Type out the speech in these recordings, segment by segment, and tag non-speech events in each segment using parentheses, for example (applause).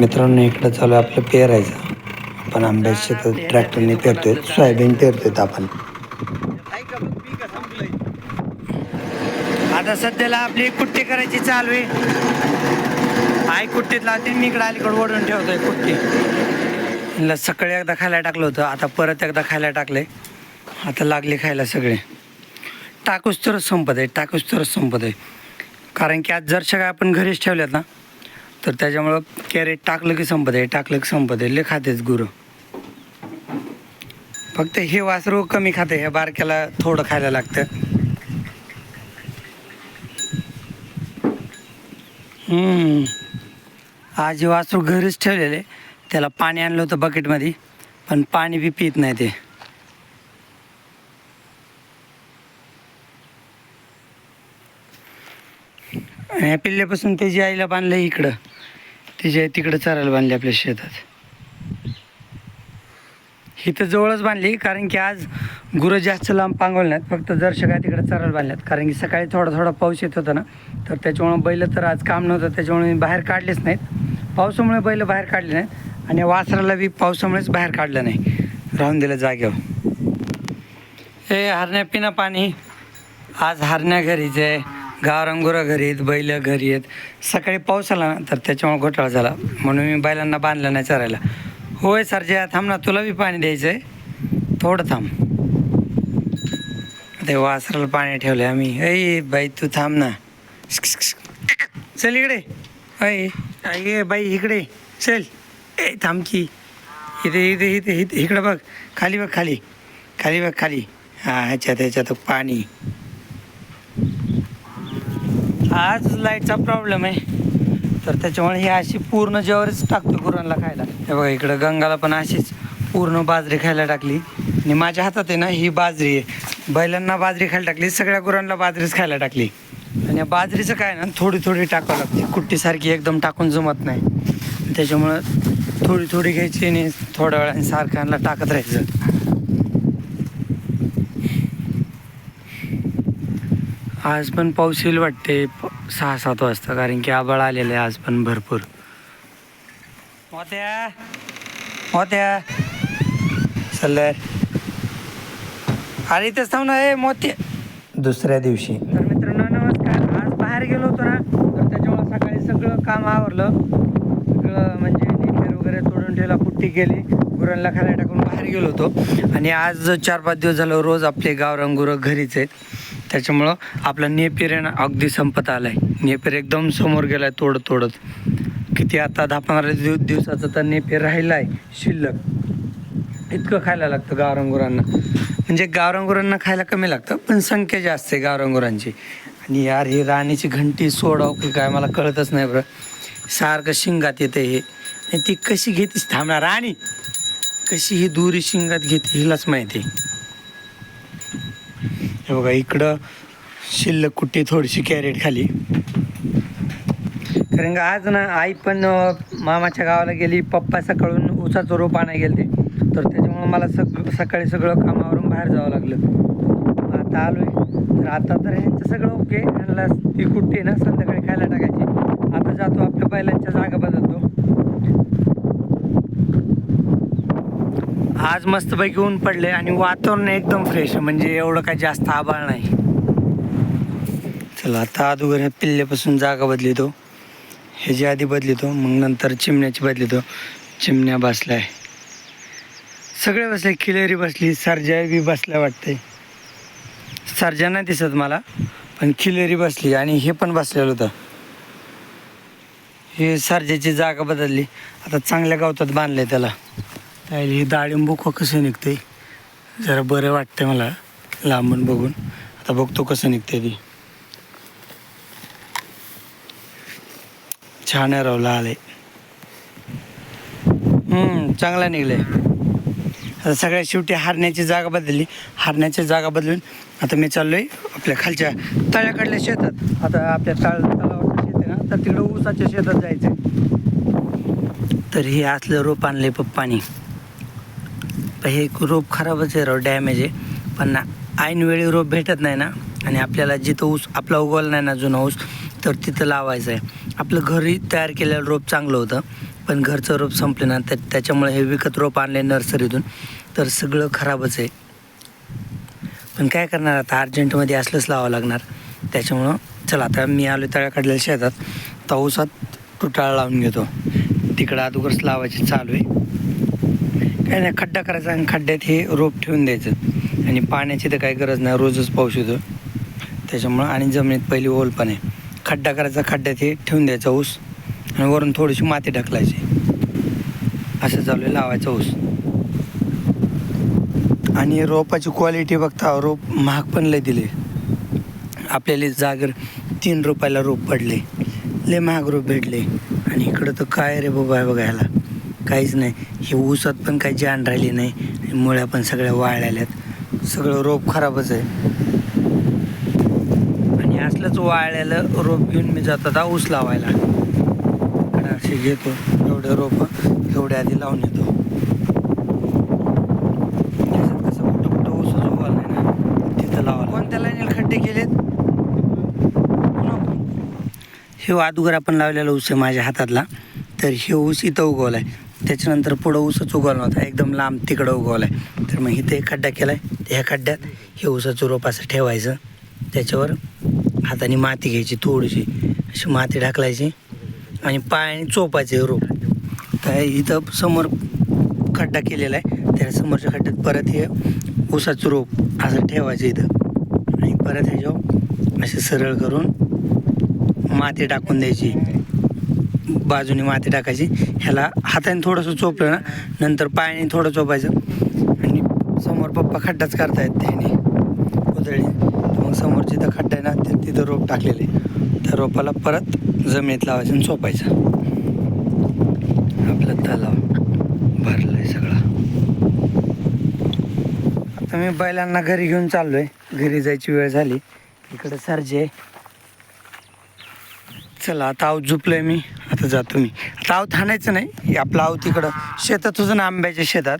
मित्रांनो इकडं चालू आहे आपलं पेरायचं. आपण आंब्याच्या शेतात ट्रॅक्टरने पेरतोय. सोयाबीन पेरतोय आपण. आता सध्याला आपली कुट्टी करायची चालू आहे. आई कुट्टीत लावते मी इकडं अलीकडे ओढून ठेवतोय कुट्टी. सकाळी एकदा खायला टाकलं होतं आता परत एकदा खायला टाकले आता लागले खायला सगळे. टाकूस तरच संपत आहे टाकूस तरच संपत आहे. कारण की आज जर सगळ्या आपण घरीच ठेवल्यात ना तर त्याच्यामुळं कॅरेट टाकलं की संपत आहे टाकलं की संपत आहे. लय खातेच गुरं. फक्त हे वासरू कमी खाते ह्या बारक्याला थोडं खायला लागतं. हम्म. आज हे वासरू घरीच ठेवलेले. त्याला पाणी आणलं होतं बकेटमध्ये पण पाणी बी पित नाही ते. ह्या पिल्ल्यापासून त्याची आईला बांधलं इकडं. त्याची तिकडं चरायला बांधली आपल्या शेतात. ही तर जवळच बांधली कारण की आज गुरं जास्त लांब पांगवले नाहीत फक्त जर काय तिकडे चरायला बांधल्यात कारण की सकाळी थोडा थोडा पाऊस येत होता ना तर त्याच्यामुळं बैल तर आज काम नव्हतं त्याच्यामुळे मी बाहेर काढलेच नाहीत. पावसामुळे बैल बाहेर काढले नाहीत आणि वासराला बी पावसामुळेच बाहेर काढलं नाही. राहून दिलं जागेवर. हे हरण्या पिणं पाणी. आज हरण्या घरीच आहे. गावरंगुरं घरी आहेत बैल घरी आहेत. सकाळी पाऊस आला ना तर त्याच्यामुळे घोटाळा झाला. म्हणून मी बैलांना बांधलं नाही चरायला. होय सरजा थांब ना तुला बी पाणी द्यायचं आहे थोडं थांब. ते वासराला पाणी ठेवलं आम्ही. ऐ बाई तू थांब ना. चल इकडे. ऐ ये बाई इकडे. चल. ए थांब की. इथे इथे इथे इथे इकडं बघ. खाली बघ खाली. खाली बघ खाली. हा ह्याच्यात ह्याच्यात पाणी. आज लाईटचा प्रॉब्लेम आहे. तर त्याच्यामुळे ही अशी पूर्ण ज्वारीच टाकतो गुरांना खायला. हे बघा इकडं गंगाला पण अशीच पूर्ण बाजरी खायला टाकली. आणि माझ्या हातात आहे ना ही बाजरी आहे. बैलांना बाजरी खायला टाकली सगळ्या गुरांना बाजरीच खायला टाकली. आणि या बाजरीचं काय ना थोडी थोडी टाकावं लागते. कुट्टीसारखी एकदम टाकून जमत नाही. त्याच्यामुळं थोडी थोडी घ्यायची आणि थोड्या वेळाने सारख्यांना टाकत राहायचं. आज पण पाऊस येईल वाटते. सहा सात वाजता कारण की आबाळ आलेलं आहे आज पण भरपूर. मोत्या मोत्या. सल्लर अरे इथेच थांब ना ए मोत्या. दुसऱ्या दिवशी. तर मित्रांनो नमस्कार. आज बाहेर गेलो होतो ना तर त्याच्यामुळे सकाळी सगळं काम आवरलं. सगळं म्हणजे नेकर वगैरे तोडून ठेवला पुट्टी केली. गुरांना खायला टाकून बाहेर गेलो होतो. आणि आज चार पाच दिवस झालं रोज आपले गावरान गुरं घरीच आहेत त्याच्यामुळं आपला नेपेर आहे ना अगदी संपत आलाय. नेपिर एकदम समोर गेलाय तोडत तोडत. किती आता दहा पंधरा दिव दिवसाचा तर नेपिर राहिला आहे शिल्लक. इतकं खायला लागतं गावरंगुरांना. म्हणजे गावरंगुरांना खायला कमी लागतं पण संख्या जास्त आहे गावरंगुरांची. आणि यार ही राणीची घंटी सोडाव की काय मला कळतच नाही बरं. सारखं शिंगात येते हे. आणि ती कशी घेतीस थांबणार राणी. कशी ही दुरी शिंगात घेते हिलाच माहिती आहे. हे बघा इकडं शिल्लक कुठे थोडीशी कॅरेट खाली. कारण का आज ना आई पण मामाच्या गावाला गेली पप्पा सकाळून उसाचं रोप आणायला गेले तर त्याच्यामुळं मला सग सकाळी सगळं कामावरून बाहेर जावं लागलं. आता आता आलोय. तर आता तर ह्यांचं सगळं ओके ह्यांना ती कुट्टी आहे ना संध्याकाळी खायला टाकायची. आता जातो आपल्या बैलांच्या जागा बदलतो. आज मस्तपैकी ऊन पडले आणि वातावरण एकदम फ्रेश म्हणजे एवढं काय जास्त आबाळ नाही. चला आता अगोदर पिल्लेपासून पिल्ल्यापासून जागा बदलितो. ह्याची आधी बदलितो मग नंतर चिमण्याची बदलितो. चिमण्या बसलाय. सगळे बसले खिलेरी बसली सर्जा बी बसल्या वाटते सर्जा नाही दिसत मला पण खिलेरी बसली आणि हे पण बसलेलं होतं. हे सर्जाची जागा बदलली. आता चांगल्या गावतात बांधलंय त्याला. हे डाळिंबू कसं निघते जरा बरं वाटतंय मला लांबून बघून. आता बघतो कसं निघते ती. छान आहे रावला आले चांगला निघले आता सगळ्या शेवटी हारण्याची जागा बदलली. हारण्याची जागा बदलून आता मी चाललोय आपल्या खालच्या तळ्याकडल्या शेतात. आता आपल्या तळ तलावाचं शेत आहे ना तर तिकडं ऊसाच्या शेतात जायचं तर हे असलं रोप आणलंय पप्पानी. पण हे रोप खराबच आहे राव डॅमेज आहे. पण ऐनवेळी रोप भेटत नाही ना आणि आपल्याला जिथं ऊस आपला उगवला नाही ना जुना ऊस तर तिथं लावायचं आहे. आपलं घरी तयार केलेलं रोप चांगलं होतं पण घरचं रोप संपलं ना तर त्याच्यामुळे हे विकत रोप आणले नर्सरीतून तर सगळं खराबच आहे. पण काय करणार आता अर्जंटमध्ये असलंच लावावं लागणार. त्याच्यामुळं चला आता मी आलो तळ्याकडल्या शेतात पावसात तुटाळा लावून घेतो. तिकडं अगोदरच लावायची चालू आहे. काय नाही खड्डा करायचा आणि खड्ड्यात हे रोप ठेवून द्यायचं. आणि पाण्याची तर काही गरज नाही रोजच पाऊस येतो. त्याच्यामुळं आणि जमिनीत पहिली ओल पण आहे. खड्डा करायचा खड्ड्यात हे ठेवून द्यायचा ऊस. आणि वरून थोडीशी माती ढकलायची असं चालू आहे लावायचा ऊस. आणि रोपाची क्वालिटी बघता रोप महाग पण लय दिले. आपल्याला जागर तीन रुपयाला रोप पडले. लय महाग रोप भेटले. आणि इकडं तर काय रे बाबा बघायला काहीच नाही. हे ऊसात पण काही जाण राहिली नाही. मुळ्या पण सगळ्या वाळल्यात सगळं रोप खराबच आहे. आणि असलंच वाळलेलं रोप घेऊन मी जातो आता ऊस लावायला. असे घेतो एवढे रोप एवढे आधी लावून येतो. हे अगोदर आपण लावलेला ऊस आहे माझ्या हातातला. तर हे ऊस इथं उगवला आहे त्याच्यानंतर पुढं ऊसच उगवला नव्हता. एकदम लांब तिकडं उगवला आहे तर मग इथे एक खड्डा केला आहे ह्या खड्ड्यात हे ऊसाचं रोप असं ठेवायचं. त्याच्यावर हाताने माती घ्यायची थोडीशी. अशी माती ढाकलायची आणि पायाने चोपायचे हे रोप. तर इथं समोर खड्डा केलेला आहे. त्या समोरच्या खड्ड्यात परत हे ऊसाचं रोप असं ठेवायचं इथं. आणि परत ह्याच्यावर असे सरळ करून माती टाकून द्यायची. बाजूने माती टाकायची. ह्याला हाताने थोडंसं चोपलं ना नंतर पायाने थोडं चोपायचं. आणि समोर पप्पा खड्डाच करतायत त्याने उदळी मग समोर जिथं खड्डा आहे ना ते तिथं रोप टाकलेले त्या रोपाला परत जमिनीत लावायचं आणि चोपायचं. आपलं तलाव भरलं आहे सगळं. आता मी बैलांना घरी घेऊन चाललो आहे घरी जायची वेळ झाली. इकडं सरजे आहे. चला आता आऊत झुपलोय मी. आता जातो मी. आता आऊत थाणायचं नाही. आपलं आऊत इकडं शेतात होतं ना आंब्याच्या शेतात.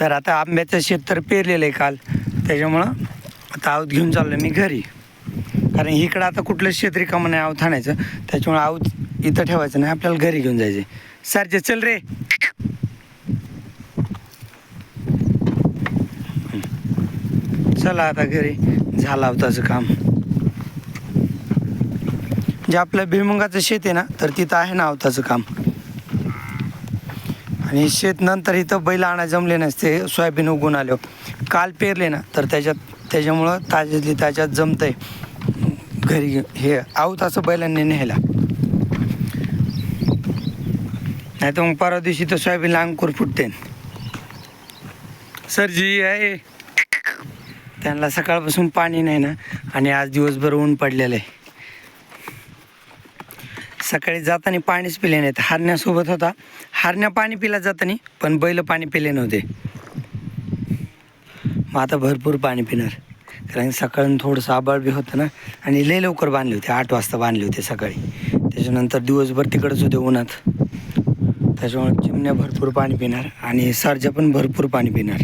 तर आता आंब्याचं शेत तर पेरलेलं आहे काल. त्याच्यामुळं आता आऊत घेऊन चाललो मी घरी. कारण इकडं आता कुठलं शेत रिकामं नाही आऊत आणायचं त्याच्यामुळे आऊत इथं ठेवायचं नाही. आपल्याला घरी घेऊन जायचे सरजे चल रे. चला आता घरी. झालं अवताचं काम. जे आपलं भुईमुगाचं शेत आहे ना तर तिथं आहे ना अवताचं काम. आणि शेत नंतर इथं बैल आणा जमले नसते सोयाबीन उगून आलो काल पेरले ना तर त्याच्यात त्याच्यामुळं ताज्यातली ताज्यात जमतंय. घरी हे आऊत असं बैलांनी न्यायला. नाही तर मग परवा दिवशी तर सोयाबीनला अंकुर फुटते. सरजी आहे. त्यांना सकाळपासून पाणी नाही ना आणि आज दिवसभर ऊन पडलेलं आहे. सकाळी जाताना पाणीच पिले नाहीत. हारण्यासोबत होता. हारण्या पाणी पिला जाताना पण बैल पाणी पिले नव्हते. मग आता भरपूर पाणी पिणार. कारण सकाळून थोडंसं आबाळ बी होतं ना आणि लय लवकर बांधले होते. आठ वाजता बांधले होते सकाळी. त्याच्यानंतर दिवसभर तिकडंच होते उन्हात. त्याच्यामुळे चिमण्या भरपूर पाणी पिणार आणि सरजा पण भरपूर पाणी पिणार.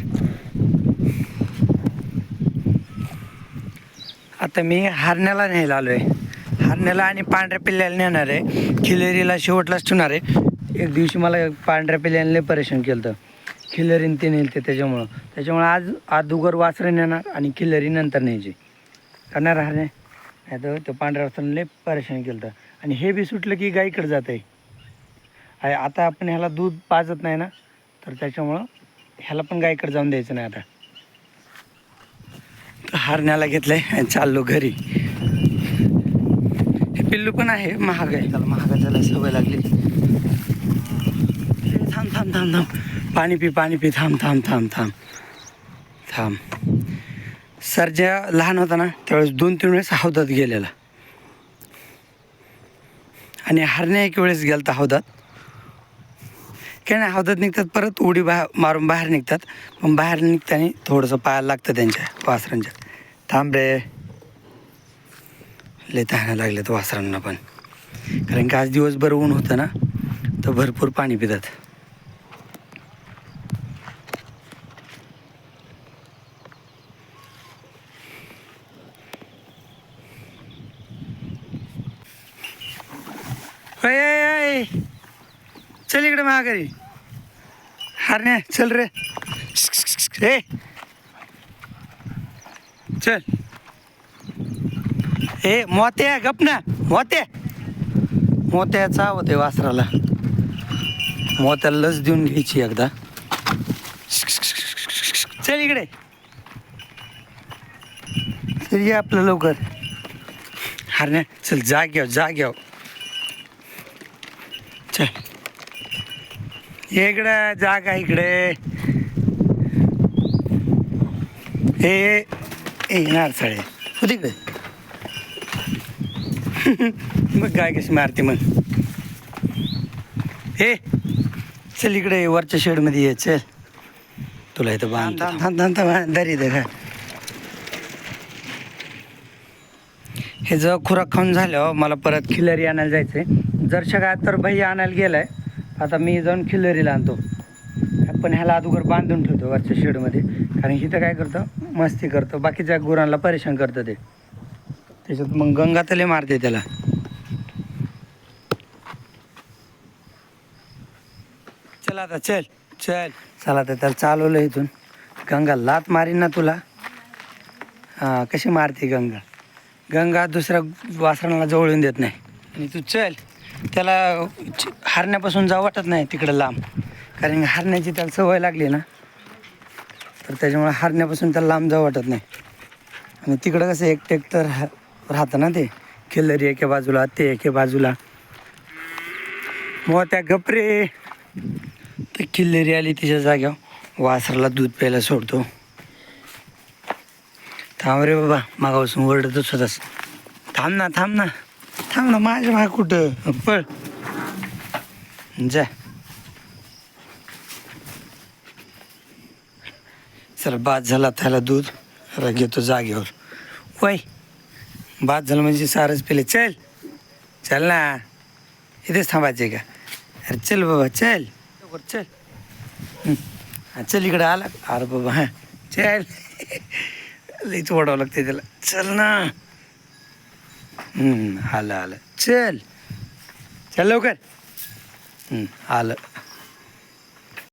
आता मी हारण्याला न्यायला आलो आहे हरण्याला आणि पांढऱ्या पिल्ल्याला नेणार आहे. खिलेरीला शेवटलाच ठेवणार आहे. एक दिवशी मला पांढऱ्या पिल्ल्याने परेशान केलं होतं. खिलरीन ते नेलते त्याच्यामुळं. त्याच्यामुळं आज अदुगर वासरं नेणार आणि खिलरी नंतर न्यायची. करणार हरणे नाही तर ते पांढऱ्या वासराने परेशान केलं होतं. आणि हे बी सुटलं की गाईकडे जात आहे आता आपण ह्याला दूध पाजत नाही ना तर त्याच्यामुळं ह्याला पण गाईकडे जाऊन द्यायचं नाही आता. हरण्याला घेतलं आहे चाललो घरी. पिल्लू पण आहे महाग आहे. त्याला महाग झाला सवय लागली. थांब थांब थांब थांब. पाणी पी पाणी पी. थांब थांब थांब थांब. थांब. सरजा लहान होता ना त्यावेळेस दोन तीन वेळेस हौदात गेलेला. आणि हरण्या एक वेळेस गेलता हौदात. काय नाही हौदात निघतात परत उडी बाहेर मारून बाहेर निघतात. पण बाहेर निघताना थोडंसं पायाला लागतं त्यांच्या वासरांच्या. थांब रे. लय तहाना लागले तर वासरांना पण. कारण की आज दिवसभर ऊन होतं ना तर भरपूर पाणी पितात. चल इकडे महागारी हरण्या चल रे. हे चल ए मोत्या गप ना. मोत्या. मोत्याचा होते वासराला. मोत्याला लस देऊन घ्यायची एकदा. चल इकडे. चल ये आपलं लवकर. हरण्या चल जा घ्याव जा घ्याव. चल. ये जा का इकडे. ए ए नारसाळे. हो तिकडे (laughs) मग गाय कशी मारते मग? हे चल इकडे वरच्या शेडमध्ये ये चल. तुला इथं बांध थांब थांब. थांब दरी दे हे. जर खुराक खाऊन झाल्यावर मला परत खिलरी आणायला जायचंय. जरशा काय तर भैया आणायला गेलाय आता मी जाऊन खिलरीला आणतो. पण ह्याला अगोदर बांधून ठेवतो वरच्या शेडमध्ये कारण इथं काय करतं मस्ती करतं बाकीच्या गुरांना परेशान करतं ते. त्याच्यात मग गंगा तले मारते त्याला. चल आता चल चल. चल आता त्याला चालवलं इथून. गंगा लात मारीन ना तुला. हां कशी मारते गंगा? गंगा दुसऱ्या वासरांना जवळून देत नाही. आणि तू चल. त्याला हारण्यापासून जाऊ वाटत नाही तिकडं लांब. कारण हारण्याची त्याला सवय लागली ना. तर त्याच्यामुळे हारण्यापासून त्याला लांब जाऊ वाटत नाही. आणि तिकडं कसं एकटं एकटं राह राहतं ना ते. खिल्लरी एके बाजूला ते एके बाजूला. मग त्या गपरे ते किल्लरी आली तिच्या जाग्यावर वासराला दूध प्यायला सोडतो. थांब रे बाबा मागापासून ओरडतच होतास. थांब ना थांब ना. थांब ना माझ्या माग कुठं? पळ. जा. चल बाद झाला त्याला दूध. घेतो जागेवर. वय. बाद झालं म्हणजे सारच पेले चल. चल ना. इथेच थांबायचे का अरे चल बाबा चल. लवकर चल. चल इकडं आला. अरे बाबा हां. चल. लईच ओढावं लागते त्याला. चल ना. आलं आलं. चल. चल लवकर. आलं.